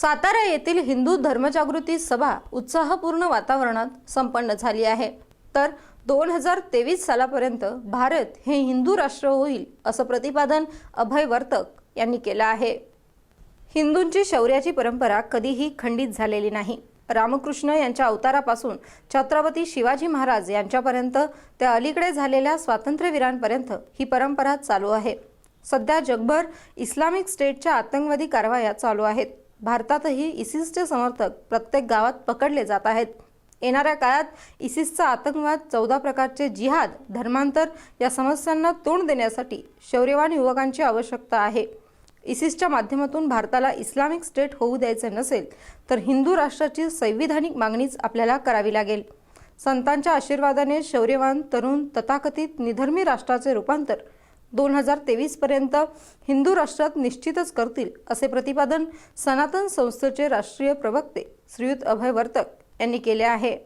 सातारा येथील हिंदू धर्मजागृती सभा उत्साहपूर्ण वातावरणात संपन्न झाली आहे. तर दोन हजार तेवीस सालापर्यंत भारत हे हिंदू राष्ट्र होईल असं प्रतिपादन अभय वर्तक यांनी केलं आहे. हिंदूंची शौर्याची परंपरा कधीही खंडित झालेली नाही. रामकृष्ण यांच्या अवतारापासून छत्रपती शिवाजी महाराज यांच्यापर्यंत त्या अलीकडे झालेल्या स्वातंत्र्यवीरांपर्यंत ही परंपरा चालू आहे. सध्या जगभर इस्लामिक स्टेटच्या आतंकवादी कारवाया चालू आहेत. भारतातही इसिसचे समर्थक प्रत्येक गावात पकडले जात आहेत. येणाऱ्या काळात इसिसचा आतंकवाद चौदा प्रकारचे जिहाद धर्मांतर या समस्यांना तोंड देण्यासाठी शौर्यवान युवकांची आवश्यकता आहे. इसिसच्या माध्यमातून भारताला इस्लामिक स्टेट होऊ द्यायचे नसेल तर हिंदू राष्ट्राची संविधानिक मागणीच आपल्याला करावी लागेल. संतांच्या आशीर्वादाने शौर्यवान तरुण तथाकथित निधर्मी राष्ट्राचे रूपांतर दोन हजार तेवीसपर्यंत हिंदू राष्ट्रात निश्चितच करतील असे प्रतिपादन सनातन संस्थेचे राष्ट्रीय प्रवक्ते श्रीयुत अभय वर्तक यांनी केले आहे.